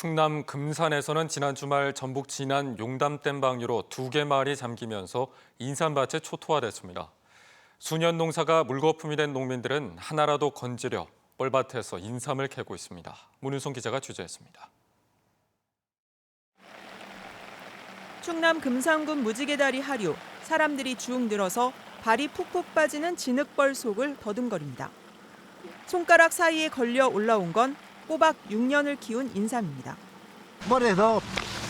충남 금산에서는 지난 주말 전북 진안 용담댐 방류로 두 개 마을이 잠기면서 인삼밭이 초토화됐습니다. 수년 농사가 물거품이 된 농민들은 하나라도 건지려 뻘밭에서 인삼을 캐고 있습니다. 문윤송 기자가 취재했습니다. 충남 금산군 무지개다리 하류 사람들이 쭉 늘어서 발이 푹푹 빠지는 진흙벌 속을 더듬거립니다. 손가락 사이에 걸려 올라온 건 꼬박 6년을 키운 인삼입니다. 머리에서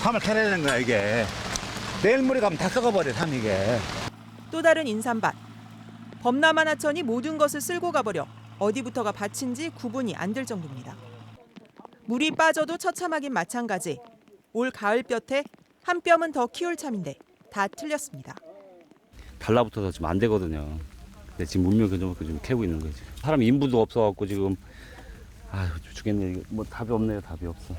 삼을 캐내야 되는 거야 이게 내일 모레 가면 다 썩어버려 삼 이게 또 다른 인삼밭. 범람 하천이 모든 것을 쓸고 가버려 어디부터가 밭인지 구분이 안 될 정도입니다. 물이 빠져도 처참하긴 마찬가지. 올 가을볕에 한 뼘은 더 키울 참인데 다 틀렸습니다. 달라붙어서 지금 안 되거든요. 근데 지금 문명 교정을 좀 캐고 있는 거지. 사람 인부도 없어갖고 지금 아휴 죽겠네. 이거 뭐 답이 없네요. 답이 없어.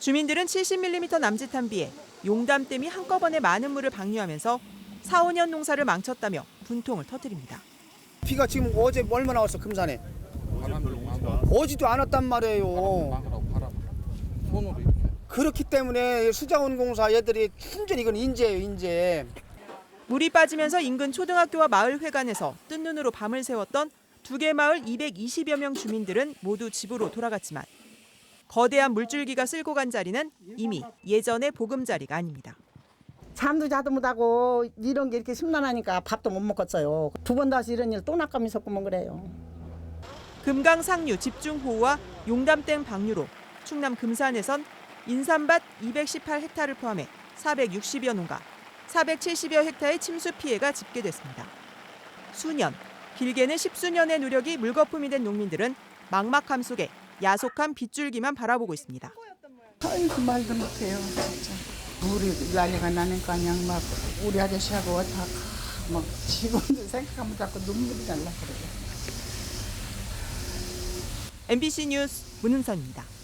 주민들은 70mm 남짓한 비에 용담댐이 한꺼번에 많은 물을 방류하면서 4, 5년 농사를 망쳤다며 분통을 터뜨립니다. 비가 지금 어제 얼마나 왔어 금산에 오지도 않았단 말이에요 그렇기 때문에 수자원공사 얘들이 순전히 이건 인재예요 인재 물이 빠지면서 인근 초등학교와 마을회관에서 뜬 눈으로 밤을 새웠던 두 개 마을 220여 명 주민들은 모두 집으로 돌아갔지만 거대한 물줄기가 쓸고 간 자리는 이미 예전의 보금자리가 아닙니다. 잠도 자도 못하고 이런 게 이렇게 심란하니까 밥도 못 먹었어요. 두 번 다시 이런 일또 낚감이 섰구먼 그래요. 금강 상류 집중호우와 용담댐 방류로 충남 금산에선 인삼밭 218헥타를 포함해 460여 농가, 470여 헥타의 침수 피해가 집계됐습니다. 수년, 길게는 십수년의 노력이 물거품이 된 농민들은 막막함 속에 야속한 빗줄기만 바라보고 있습니다. 아이고 말도 못해요 진짜 물이 난리가 나니까 그냥 막 우리 아저씨하고 다막 지금도 생각하면 자꾸 눈물이 날라 그래요. MBC 뉴스 문은선입니다.